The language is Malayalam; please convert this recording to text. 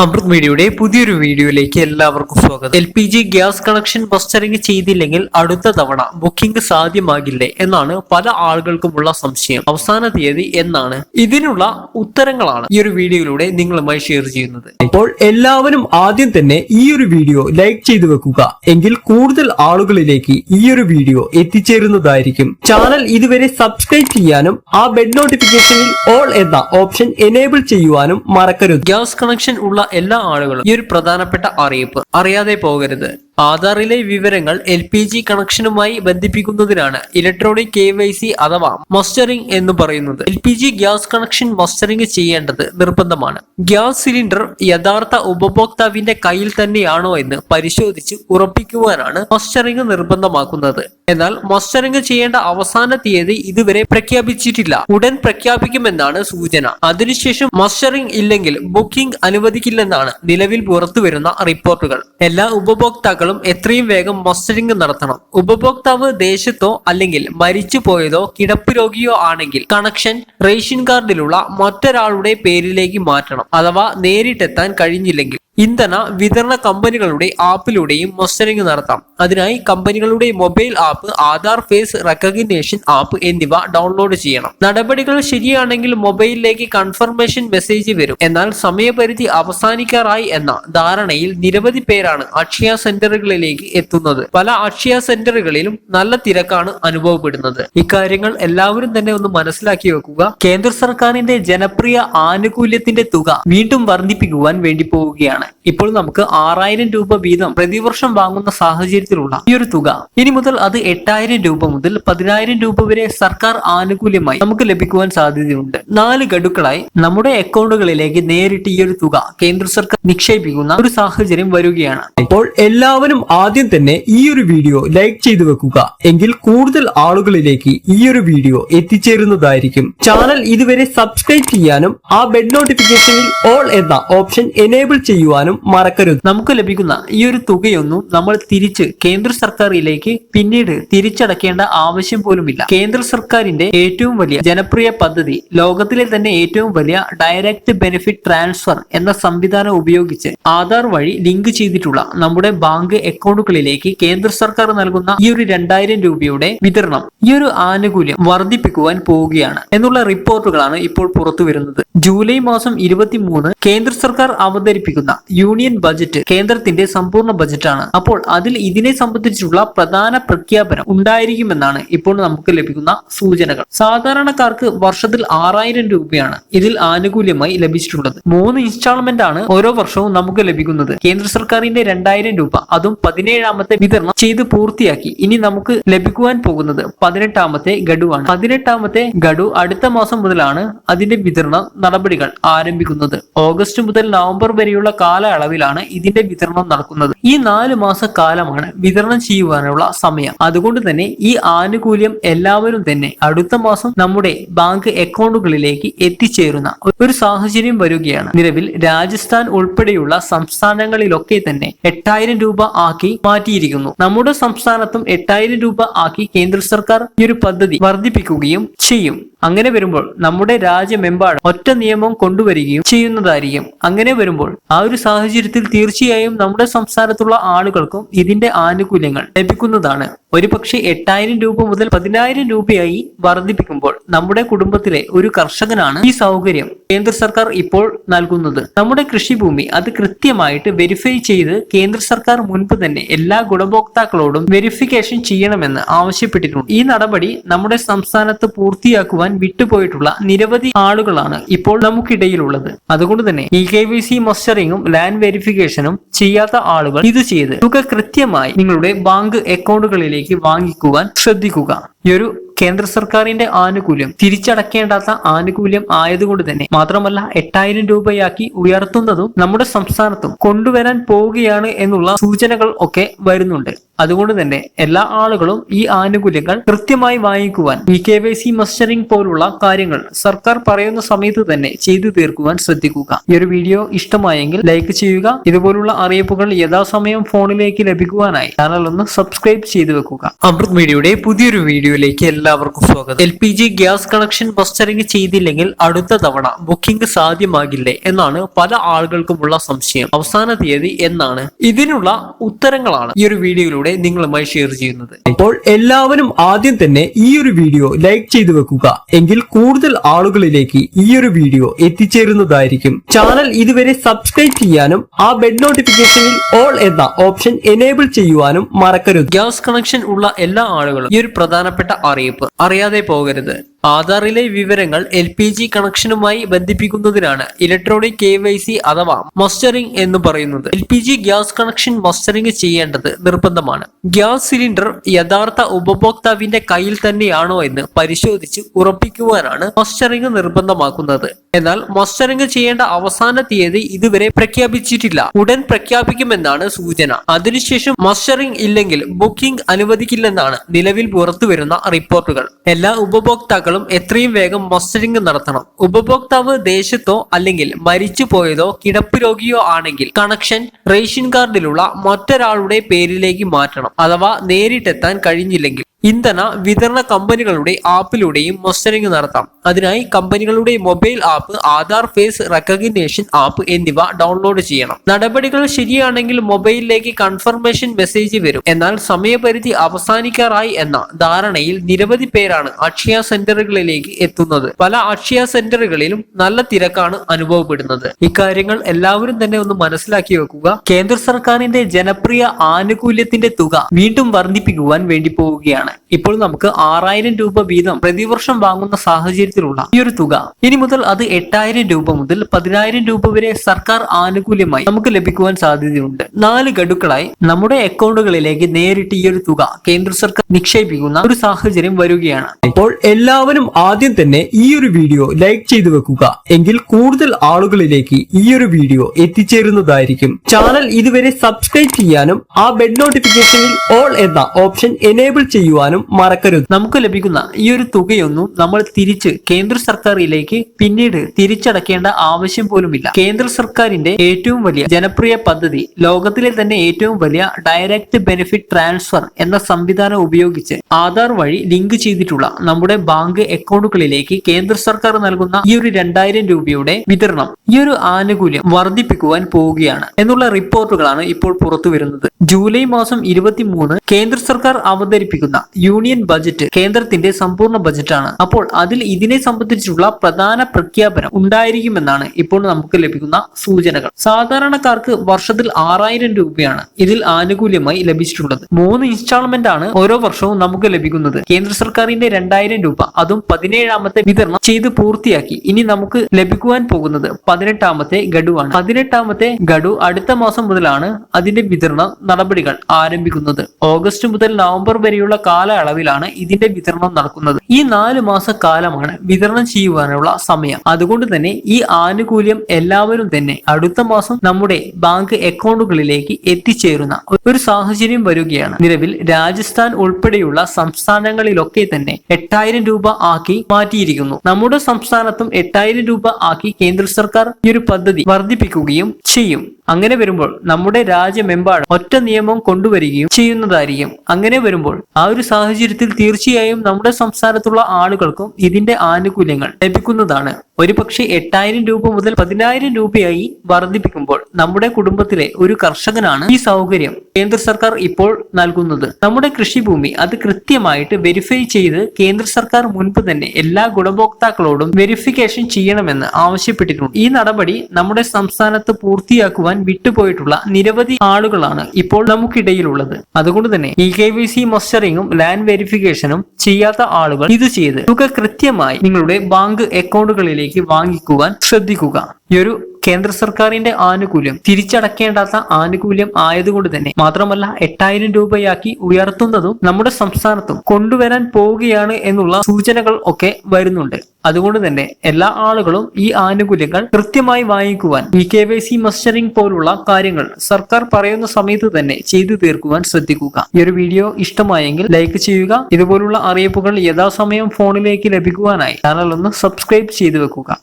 അമൃത് മീഡിയയുടെ പുതിയൊരു വീഡിയോയിലേക്ക് എല്ലാവർക്കും സ്വാഗതം. L P G gas connection mustering ചെയ്തില്ലെങ്കിൽ അടുത്ത തവണ ബുക്കിംഗ് സാധ്യമാകില്ലേ എന്നാണ് പല ആളുകൾക്കുമുള്ള സംശയം. അവസാന തീയതി എന്നാണ്. ഇതിനുള്ള ഉത്തരങ്ങളാണ് ഈ ഒരു വീഡിയോയിലൂടെ നിങ്ങളുമായി ഷെയർ ചെയ്യുന്നത്. അപ്പോൾ എല്ലാവരും ആദ്യം തന്നെ ഈ ഒരു വീഡിയോ ലൈക്ക് ചെയ്തു വെക്കുക. എങ്കിൽ കൂടുതൽ ആളുകളിലേക്ക് ഈ ഒരു വീഡിയോ എത്തിച്ചേരുന്നതായിരിക്കും. ചാനൽ ഇതുവരെ സബ്സ്ക്രൈബ് ചെയ്യാനും ആ ബെഡ് നോട്ടിഫിക്കേഷനിൽ ഓൾ എന്ന ഓപ്ഷൻ എനേബിൾ ചെയ്യുവാനും മറക്കരുത്. ഗ്യാസ് കണക്ഷൻ ഉള്ള എല്ലാ ആളുകളും ഈ ഒരു പ്രധാനപ്പെട്ട അറിയിപ്പ് അറിയാതെ പോകരുത്. ആധാറിലെ വിവരങ്ങൾ എൽ പി ജി കണക്ഷനുമായി ബന്ധിപ്പിക്കുന്നതിനാണ് ഇലക്ട്രോണിക് കെ വൈ സി അഥവാ മസ്റ്ററിംഗ് എന്ന് പറയുന്നത്. L P G gas connection mustering ചെയ്യേണ്ടത് നിർബന്ധമാണ്. ഗ്യാസ് സിലിണ്ടർ യഥാർത്ഥ ഉപഭോക്താവിന്റെ കയ്യിൽ തന്നെയാണോ എന്ന് പരിശോധിച്ച് ഉറപ്പിക്കുവാനാണ് മസ്റ്ററിംഗ് നിർബന്ധമാക്കുന്നത്. എന്നാൽ മസ്റ്ററിംഗ് ചെയ്യേണ്ട അവസാന തീയതി ഇതുവരെ പ്രഖ്യാപിച്ചിട്ടില്ല. ഉടൻ പ്രഖ്യാപിക്കുമെന്നാണ് സൂചന. അതിനുശേഷം മസ്റ്ററിംഗ് ഇല്ലെങ്കിൽ ബുക്കിംഗ് അനുവദിക്കില്ലെന്നാണ് നിലവിൽ പുറത്തുവരുന്ന റിപ്പോർട്ടുകൾ. എല്ലാ ഉപഭോക്താക്കളും എത്രയും വേഗം മസ്റ്ററിംഗ് നടത്തണം. ഉപഭോക്താവ് ദേശത്തോ അല്ലെങ്കിൽ മരിച്ചു പോയതോ കിടപ്പ് രോഗിയോ ആണെങ്കിൽ കണക്ഷൻ റേഷൻ കാർഡിലുള്ള മറ്റൊരാളുടെ പേരിലേക്ക് മാറ്റണം അഥവാ നേരിട്ടെത്താൻ കഴിഞ്ഞില്ലെങ്കിൽ. ഇന്ധന വിതരണ കമ്പനികളുടെ ആപ്പിലൂടെയും മസ്റ്ററിംഗ് നടത്താം. അതിനായി കമ്പനികളുടെ mobile app Aadhaar face recognition app എന്നിവ ഡൗൺലോഡ് ചെയ്യണം. നടപടികൾ ശരിയാണെങ്കിൽ മൊബൈലിലേക്ക് കൺഫർമേഷൻ മെസ്സേജ് വരും. എന്നാൽ സമയപരിധി അവസാനിക്കാറായി എന്ന ധാരണയിൽ നിരവധി പേരാണ് അക്ഷയ സെന്ററുകളിലേക്ക് എത്തുന്നത്. പല അക്ഷയ സെന്ററുകളിലും നല്ല തിരക്കാണ് അനുഭവപ്പെടുന്നത്. ഇക്കാര്യങ്ങൾ എല്ലാവരും തന്നെ ഒന്ന് മനസ്സിലാക്കി വെക്കുക. കേന്ദ്ര സർക്കാരിന്റെ ജനപ്രിയ ആനുകൂല്യത്തിന്റെ തുക വീണ്ടും വർദ്ധിപ്പിക്കുവാൻ വേണ്ടി പോവുകയാണ്. ഇപ്പോൾ നമുക്ക് ആറായിരം രൂപ വീതം പ്രതിവർഷം വാങ്ങുന്ന സാഹചര്യത്തിലുള്ള ഈ ഒരു തുക. ഇനി മുതൽ അത് എട്ടായിരം രൂപ മുതൽ പതിനായിരം രൂപ വരെ സർക്കാർ ആനുകൂല്യമായി നമുക്ക് ലഭിക്കുവാൻ സാധ്യതയുണ്ട്. നാല് ഗഡുക്കളായി നമ്മുടെ അക്കൗണ്ടുകളിലേക്ക് നേരിട്ട് ഈ ഒരു തുക കേന്ദ്ര സർക്കാർ നിക്ഷേപിക്കുന്ന ഒരു സാഹചര്യം വരികയാണ്. അപ്പോൾ എല്ലാവരും ആദ്യം തന്നെ ഈ ഒരു വീഡിയോ ലൈക്ക് ചെയ്തു വെക്കുക. എങ്കിൽ കൂടുതൽ ആളുകളിലേക്ക് ഈ ഒരു വീഡിയോ എത്തിച്ചേരുന്നതായിരിക്കും. ചാനൽ ഇതുവരെ സബ്സ്ക്രൈബ് ചെയ്യാനും ആ ബെഡ് നോട്ടിഫിക്കേഷനിൽ ഓൾ എന്ന ഓപ്ഷൻ എനേബിൾ ചെയ്യുവാനും മറക്കരുത്. നമുക്ക് ലഭിക്കുന്ന ഈ ഒരു തുകയൊന്നും നമ്മൾ തിരിച്ച് കേന്ദ്ര സർക്കാരിലേക്ക് പിന്നീട് തിരിച്ചടക്കേണ്ട ആവശ്യം പോലുമില്ല. കേന്ദ്ര സർക്കാരിന്റെ ഏറ്റവും വലിയ ജനപ്രിയ പദ്ധതി ലോകത്തിലെ തന്നെ ഏറ്റവും വലിയ ഡയറക്റ്റ് ബെനിഫിറ്റ് ട്രാൻസ്ഫർ എന്ന സംവിധാനം ഉപയോഗിച്ച് ആധാർ വഴി ലിങ്ക് ചെയ്തിട്ടുള്ള നമ്മുടെ ബാങ്ക് അക്കൗണ്ടുകളിലേക്ക് കേന്ദ്ര സർക്കാർ നൽകുന്ന ഈ ഒരു രണ്ടായിരം രൂപയുടെ വിതരണം ഈ ഒരു ആനുകൂല്യം വർദ്ധിപ്പിക്കുവാൻ പോവുകയാണ് എന്നുള്ള റിപ്പോർട്ടുകളാണ് ഇപ്പോൾ പുറത്തു വരുന്നത് ജൂലൈ മാസം ഇരുപത്തിമൂന്ന് കേന്ദ്ര സർക്കാർ അവതരിപ്പിക്കുന്ന യൂണിയൻ ബജറ്റ് കേന്ദ്രത്തിന്റെ സമ്പൂർണ ബജറ്റാണ്. അപ്പോൾ അതിൽ ഇതിനെ സംബന്ധിച്ചുള്ള പ്രധാന പ്രഖ്യാപനം ഉണ്ടായിരിക്കുമെന്നാണ് ഇപ്പോൾ നമുക്ക് ലഭിക്കുന്ന സൂചനകൾ. സാധാരണക്കാർക്ക് വർഷത്തിൽ ആറായിരം രൂപയാണ് ഇതിൽ ആനുകൂല്യമായി ലഭിച്ചിട്ടുള്ളത്. മൂന്ന് ഇൻസ്റ്റാൾമെന്റ് ആണ് ഓരോ വർഷവും നമുക്ക് ലഭിക്കുന്നത്. കേന്ദ്ര സർക്കാരിന്റെ രണ്ടായിരം രൂപ. അതും പതിനേഴാമത്തെ വിതരണം ചെയ്ത് പൂർത്തിയാക്കി. ഇനി നമുക്ക് ലഭിക്കുവാൻ പോകുന്നത് പതിനെട്ടാമത്തെ ഗഡുവാണ്. പതിനെട്ടാമത്തെ ഗഡു അടുത്ത മാസം മുതലാണ് അതിന്റെ വിതരണ നടപടികൾ ആരംഭിക്കുന്നത്. ഓഗസ്റ്റ് മുതൽ നവംബർ വരെയുള്ള കാലയളവിലാണ് ഇതിന്റെ വിതരണം നടക്കുന്നത്. ഈ നാല് മാസ കാലമാണ് വിതരണം ചെയ്യുവാനുള്ള സമയം. അതുകൊണ്ട് തന്നെ ഈ ആനുകൂല്യം എല്ലാവരും തന്നെ അടുത്ത മാസം നമ്മുടെ ബാങ്ക് അക്കൗണ്ടുകളിലേക്ക് എത്തിച്ചേരുന്ന ഒരു സാഹചര്യം വരികയാണ്. നിലവിൽ രാജസ്ഥാൻ ഉൾപ്പെടെയുള്ള സംസ്ഥാനങ്ങളിലൊക്കെ തന്നെ എട്ടായിരം രൂപ ആക്കി മാറ്റിയിരിക്കുന്നു. നമ്മുടെ സംസ്ഥാനത്തും എട്ടായിരം രൂപ ആക്കി കേന്ദ്ര സർക്കാർ ഈ ഒരു പദ്ധതി വർദ്ധിപ്പിക്കുകയും ചെയ്യും. അങ്ങനെ വരുമ്പോൾ നമ്മുടെ രാജ്യമെമ്പാടും ഒറ്റ നിയമം കൊണ്ടുവരികയും ചെയ്യുന്നതായിരിക്കും. അങ്ങനെ വരുമ്പോൾ ആ ഒരു സാഹചര്യത്തിൽ തീർച്ചയായും നമ്മുടെ സംസ്ഥാനത്തുള്ള ആളുകൾക്കും ഇതിന്റെ ആനുകൂല്യങ്ങൾ ലഭിക്കുന്നതാണ്. ഒരു പക്ഷേ എട്ടായിരം രൂപ മുതൽ പതിനായിരം രൂപയായി വർദ്ധിപ്പിക്കുമ്പോൾ നമ്മുടെ കുടുംബത്തിലെ ഒരു കർഷകനാണ് ഈ സൗകര്യം കേന്ദ്ര സർക്കാർ ഇപ്പോൾ നൽകുന്നത്. നമ്മുടെ കൃഷിഭൂമി അത് കൃത്യമായിട്ട് വെരിഫൈ ചെയ്ത് കേന്ദ്ര സർക്കാർ മുൻപ് തന്നെ എല്ലാ ഗുണഭോക്താക്കളോടും വെരിഫിക്കേഷൻ ചെയ്യണമെന്ന് ആവശ്യപ്പെട്ടിട്ടുണ്ട്. ഈ നടപടി നമ്മുടെ സംസ്ഥാനത്ത് പൂർത്തിയാക്കുവാൻ വിട്ടുപോയിട്ടുള്ള നിരവധി ആളുകളാണ് ഇപ്പോൾ നമുക്കിടയിലുള്ളത്. അതുകൊണ്ട് തന്നെ ഇ കെ വി സി മസ്റ്ററിങ്ങും ലാൻഡ് വെരിഫിക്കേഷനും ചെയ്യാത്ത ആളുകൾ ഇത് ചെയ്ത് തുക കൃത്യമായി നിങ്ങളുടെ ബാങ്ക് അക്കൗണ്ടുകളിലേക്ക് വാങ്ങിക്കുവാൻ ശ്രദ്ധിക്കുക. ഈ ഒരു കേന്ദ്ര സർക്കാരിന്റെ ആനുകൂല്യം തിരിച്ചടക്കേണ്ടാത്ത ആനുകൂല്യം ആയതുകൊണ്ട് തന്നെ മാത്രമല്ല എട്ടായിരം രൂപയാക്കി ഉയർത്തുന്നതും നമ്മുടെ സംസ്ഥാനത്തും കൊണ്ടുവരാൻ പോവുകയാണ് എന്നുള്ള സൂചനകൾ ഒക്കെ വരുന്നുണ്ട്. അതുകൊണ്ട് തന്നെ എല്ലാ ആളുകളും ഈ ആനുകൂല്യങ്ങൾ കൃത്യമായി വാങ്ങിക്കുവാൻ E K Y C mustering പോലുള്ള കാര്യങ്ങൾ സർക്കാർ പറയുന്ന സമയത്ത് തന്നെ ചെയ്തു തീർക്കുവാൻ ശ്രദ്ധിക്കുക. ഈ ഒരു വീഡിയോ ഇഷ്ടമായെങ്കിൽ ലൈക്ക് ചെയ്യുക. ഇതുപോലുള്ള അറിയിപ്പുകൾ യഥാസമയം ഫോണിലേക്ക് ലഭിക്കുവാനായി ചാനൽ ഒന്ന് സബ്സ്ക്രൈബ് ചെയ്തു വെക്കുക. അമൃത് മീഡിയയുടെ പുതിയൊരു വീഡിയോയിലേക്ക് എല്ലാവർക്കും സ്വാഗതം. L P G gas connection mustering ചെയ്തില്ലെങ്കിൽ അടുത്ത തവണ ബുക്കിംഗ് സാധ്യമാകില്ലേ എന്നാണ് പല ആളുകൾക്കുമുള്ള സംശയം. അവസാന തീയതി എന്നാണ്. ഇതിനുള്ള ഉത്തരങ്ങളാണ് ഈ ഒരു വീഡിയോയിലൂടെ നിങ്ങളുമായി ഷെയർ ചെയ്യുന്നത്. അപ്പോൾ എല്ലാവരും ആദ്യം തന്നെ ഈ ഒരു വീഡിയോ ലൈക്ക് ചെയ്തു വെക്കുക. എങ്കിൽ കൂടുതൽ ആളുകളിലേക്ക് ഈ ഒരു വീഡിയോ എത്തിച്ചേരുന്നതായിരിക്കും. ചാനൽ ഇതുവരെ സബ്സ്ക്രൈബ് ചെയ്യാനും ആ ബെഡ് നോട്ടിഫിക്കേഷനിൽ ഓൾ എന്ന ഓപ്ഷൻ എനേബിൾ ചെയ്യുവാനും മറക്കരുത്. ഗ്യാസ് കണക്ഷൻ ഉള്ള എല്ലാ ആളുകളും ഈ ഒരു പ്രധാനപ്പെട്ട അറിയിപ്പ് അറിയാതെ പോകരുത്. ആധാറിലെ വിവരങ്ങൾ എൽ പി ജി കണക്ഷനുമായി ബന്ധിപ്പിക്കുന്നതിനാണ് ഇലക്ട്രോണിക് കെ വൈ സി അഥവാ മസ്റ്ററിംഗ് എന്ന് പറയുന്നത്. L P G gas connection mustering ചെയ്യേണ്ടത് നിർബന്ധമാണ്. ഗ്യാസ് സിലിണ്ടർ യഥാർത്ഥ ഉപഭോക്താവിന്റെ കയ്യിൽ തന്നെയാണോ എന്ന് പരിശോധിച്ച് ഉറപ്പിക്കുവാനാണ് മസ്റ്ററിംഗ് നിർബന്ധമാക്കുന്നത്. എന്നാൽ മസ്റ്ററിംഗ് ചെയ്യേണ്ട അവസാന തീയതി ഇതുവരെ പ്രഖ്യാപിച്ചിട്ടില്ല. ഉടൻ പ്രഖ്യാപിക്കുമെന്നാണ് സൂചന. അതിനുശേഷം മസ്റ്ററിംഗ് ഇല്ലെങ്കിൽ ബുക്കിംഗ് അനുവദിക്കില്ലെന്നാണ് നിലവിൽ പുറത്തുവരുന്ന റിപ്പോർട്ടുകൾ. എല്ലാ ഉപഭോക്താക്കളും എത്രയും വേഗം മസ്റ്ററിംഗ് നടത്തണം. ഉപഭോക്താവ് ദേശത്തോ അല്ലെങ്കിൽ മരിച്ചു പോയതോ കിടപ്പ് രോഗിയോ ആണെങ്കിൽ കണക്ഷൻ റേഷൻ കാർഡിലുള്ള മറ്റൊരാളുടെ പേരിലേക്ക് മാറ്റണം. അഥവാ നേരിട്ടെത്താൻ കഴിഞ്ഞില്ലെങ്കിൽ. ഇന്ധന വിതരണ കമ്പനികളുടെ ആപ്പിലൂടെയും മസ്റ്ററിംഗ് നടത്താം. അതിനായി കമ്പനികളുടെ mobile app Aadhaar face recognition app എന്നിവ ഡൗൺലോഡ് ചെയ്യണം. നടപടികൾ ശരിയാണെങ്കിൽ മൊബൈലിലേക്ക് കൺഫർമേഷൻ മെസ്സേജ് വരും. എന്നാൽ സമയപരിധി അവസാനിക്കാറായി എന്ന ധാരണയിൽ നിരവധി പേരാണ് അക്ഷയ സെന്ററുകളിലേക്ക് എത്തുന്നത്. പല അക്ഷയ സെന്ററുകളിലും നല്ല തിരക്കാണ് അനുഭവപ്പെടുന്നത്. ഇക്കാര്യങ്ങൾ എല്ലാവരും തന്നെ ഒന്ന് മനസ്സിലാക്കി വെക്കുക. കേന്ദ്ര സർക്കാരിന്റെ ജനപ്രിയ ആനുകൂല്യത്തിന്റെ തുക വീണ്ടും വർദ്ധിപ്പിക്കുവാൻ വേണ്ടി പോവുകയാണ്. ഇപ്പോൾ നമുക്ക് ആറായിരം രൂപ വീതം പ്രതിവർഷം വാങ്ങുന്ന സാഹചര്യത്തിലുള്ള ഈ ഒരു തുക. ഇനി മുതൽ അത് എട്ടായിരം രൂപ മുതൽ പതിനായിരം രൂപ വരെ സർക്കാർ ആനുകൂല്യമായി നമുക്ക് ലഭിക്കുവാൻ സാധ്യതയുണ്ട്. നാല് ഗഡുക്കളായി നമ്മുടെ അക്കൗണ്ടുകളിലേക്ക് നേരിട്ട് ഈ ഒരു തുക കേന്ദ്ര സർക്കാർ നിക്ഷേപിക്കുന്ന ഒരു സാഹചര്യം വരികയാണ്. അപ്പോൾ എല്ലാവരും ആദ്യം തന്നെ ഈ ഒരു വീഡിയോ ലൈക്ക് ചെയ്തു വെക്കുക. എങ്കിൽ കൂടുതൽ ആളുകളിലേക്ക് ഈ ഒരു വീഡിയോ എത്തിച്ചേരുന്നതായിരിക്കും. ചാനൽ ഇതുവരെ സബ്സ്ക്രൈബ് ചെയ്യാനും ആ ബെഡ് നോട്ടിഫിക്കേഷനിൽ ഓൾ എന്ന ഓപ്ഷൻ എനേബിൾ ചെയ്യുവാനും മറക്കരുത്. നമുക്ക് ലഭിക്കുന്ന ഈ ഒരു തുകയൊന്നും നമ്മൾ തിരിച്ച് കേന്ദ്ര സർക്കാരിലേക്ക് പിന്നീട് തിരിച്ചടക്കേണ്ട ആവശ്യം പോലുമില്ല. കേന്ദ്ര സർക്കാരിന്റെ ഏറ്റവും വലിയ ജനപ്രിയ പദ്ധതി ലോകത്തിലെ തന്നെ ഏറ്റവും വലിയ ഡയറക്റ്റ് ബെനിഫിറ്റ് ട്രാൻസ്ഫർ എന്ന സംവിധാനം ഉപയോഗിച്ച് ആധാർ വഴി ലിങ്ക് ചെയ്തിട്ടുള്ള നമ്മുടെ ബാങ്ക് അക്കൗണ്ടുകളിലേക്ക് കേന്ദ്ര സർക്കാർ നൽകുന്ന ഈ ഒരു രണ്ടായിരം രൂപയുടെ വിതരണം ഈ ഒരു ആനുകൂല്യം വർദ്ധിപ്പിക്കുവാൻ പോവുകയാണ് എന്നുള്ള റിപ്പോർട്ടുകളാണ് ഇപ്പോൾ പുറത്തു വരുന്നത് ജൂലൈ മാസം ഇരുപത്തിമൂന്ന് കേന്ദ്ര സർക്കാർ അവതരിപ്പിക്കുന്ന യൂണിയൻ ബജറ്റ് കേന്ദ്രത്തിന്റെ സമ്പൂർണ ബജറ്റാണ്. അപ്പോൾ അതിൽ ഇതിനെ സംബന്ധിച്ചുള്ള പ്രധാന പ്രഖ്യാപനം ഉണ്ടായിരിക്കുമെന്നാണ് ഇപ്പോൾ നമുക്ക് ലഭിക്കുന്ന സൂചനകൾ. സാധാരണക്കാർക്ക് വർഷത്തിൽ ആറായിരം രൂപയാണ് ഇതിൽ ആനുകൂല്യമായി ലഭിച്ചിട്ടുള്ളത്. മൂന്ന് ഇൻസ്റ്റാൾമെന്റ് ആണ് ഓരോ വർഷവും നമുക്ക് ലഭിക്കുന്നത്. കേന്ദ്ര സർക്കാരിന്റെ രണ്ടായിരം രൂപ. അതും പതിനേഴാമത്തെ വിതരണം ചെയ്ത് പൂർത്തിയാക്കി. ഇനി നമുക്ക് ലഭിക്കുവാൻ പോകുന്നത് പതിനെട്ടാമത്തെ ഗഡുവാണ്. പതിനെട്ടാമത്തെ ഗഡു അടുത്ത മാസം മുതലാണ് അതിന്റെ വിതരണ നടപടികൾ ആരംഭിക്കുന്നത്. ഓഗസ്റ്റ് മുതൽ നവംബർ വരെയുള്ള കാലയളവിലാണ് ഇതിന്റെ വിതരണം നടക്കുന്നത്. ഈ നാല് മാസ കാലമാണ് വിതരണം ചെയ്യുവാനുള്ള സമയം. അതുകൊണ്ട് തന്നെ ഈ ആനുകൂല്യം എല്ലാവരും തന്നെ അടുത്ത മാസം നമ്മുടെ ബാങ്ക് അക്കൗണ്ടുകളിലേക്ക് എത്തിച്ചേരുന്ന ഒരു സാഹചര്യം വരികയാണ്. നിലവിൽ രാജസ്ഥാൻ ഉൾപ്പെടെയുള്ള സംസ്ഥാനങ്ങളിലൊക്കെ തന്നെ എട്ടായിരം രൂപ ആക്കി മാറ്റിയിരിക്കുന്നു. നമ്മുടെ സംസ്ഥാനത്തും എട്ടായിരം രൂപ ആക്കി കേന്ദ്ര സർക്കാർ ഈ ഒരു പദ്ധതി വർദ്ധിപ്പിക്കുകയും ചെയ്യും. അങ്ങനെ വരുമ്പോൾ നമ്മുടെ രാജ്യമെമ്പാടും ഒറ്റ നിയമം കൊണ്ടുവരികയും ചെയ്യുന്നതായിരിക്കും. അങ്ങനെ വരുമ്പോൾ ആ ഒരു സാഹചര്യത്തിൽ തീർച്ചയായും നമ്മുടെ സംസ്ഥാനത്തുള്ള ആളുകൾക്കും ഇതിന്റെ ആനുകൂല്യങ്ങൾ ലഭിക്കുന്നതാണ്. ഒരുപക്ഷെ എട്ടായിരം രൂപ മുതൽ പതിനായിരം രൂപയായി വർദ്ധിപ്പിക്കുമ്പോൾ നമ്മുടെ കുടുംബത്തിലെ ഒരു കർഷകനാണ് ഈ സൗകര്യം കേന്ദ്ര സർക്കാർ ഇപ്പോൾ നൽകുന്നത്. നമ്മുടെ കൃഷിഭൂമി അത് കൃത്യമായിട്ട് വെരിഫൈ ചെയ്ത് കേന്ദ്ര സർക്കാർ മുൻപ് തന്നെ എല്ലാ ഗുണഭോക്താക്കളോടും വെരിഫിക്കേഷൻ ചെയ്യണമെന്ന് ആവശ്യപ്പെട്ടിട്ടുണ്ട്. ഈ നടപടി നമ്മുടെ സംസ്ഥാനത്ത് പൂർത്തിയാക്കുവാൻ വിട്ടുപോയിട്ടുള്ള നിരവധി ആളുകളാണ് ഇപ്പോൾ നമുക്കിടയിലുള്ളത്. അതുകൊണ്ട് തന്നെ ഇ കെ വി സി മസ്റ്ററിങ്ങും ലാൻഡ് വെരിഫിക്കേഷനും ചെയ്യാത്ത ആളുകൾ ഇത് ചെയ്ത് തുക കൃത്യമായി നിങ്ങളുടെ ബാങ്ക് അക്കൗണ്ടുകളിലേക്ക് വാങ്ങിക്കുവാൻ ശ്രദ്ധിക്കുക. ഈ ഒരു കേന്ദ്ര സർക്കാരിന്റെ ആനുകൂല്യം തിരിച്ചടക്കേണ്ടാത്ത ആനുകൂല്യം ആയതുകൊണ്ട് തന്നെ മാത്രമല്ല എട്ടായിരം രൂപയാക്കി ഉയർത്തുന്നതും നമ്മുടെ സംസ്ഥാനത്തും കൊണ്ടുവരാൻ പോവുകയാണ് എന്നുള്ള സൂചനകൾ ഒക്കെ വരുന്നുണ്ട്. അതുകൊണ്ട് തന്നെ എല്ലാ ആളുകളും ഈ ആനുകൂല്യങ്ങൾ കൃത്യമായി വാങ്ങിക്കുവാൻ ഈ കെ വൈ സി മസ്റ്ററിംഗ് പോലുള്ള കാര്യങ്ങൾ സർക്കാർ പറയുന്ന സമയത്ത് തന്നെ ചെയ്തു തീർക്കുവാൻ ശ്രദ്ധിക്കുക. ഈ ഒരു വീഡിയോ ഇഷ്ടമായെങ്കിൽ ലൈക്ക് ചെയ്യുക ഇതുപോലുള്ള അറിയിപ്പുകൾ യഥാസമയം ഫോണിലേക്ക് ലഭിക്കുവാനായി ചാനൽ ഒന്ന് സബ്സ്ക്രൈബ് ചെയ്തു വെക്കുക.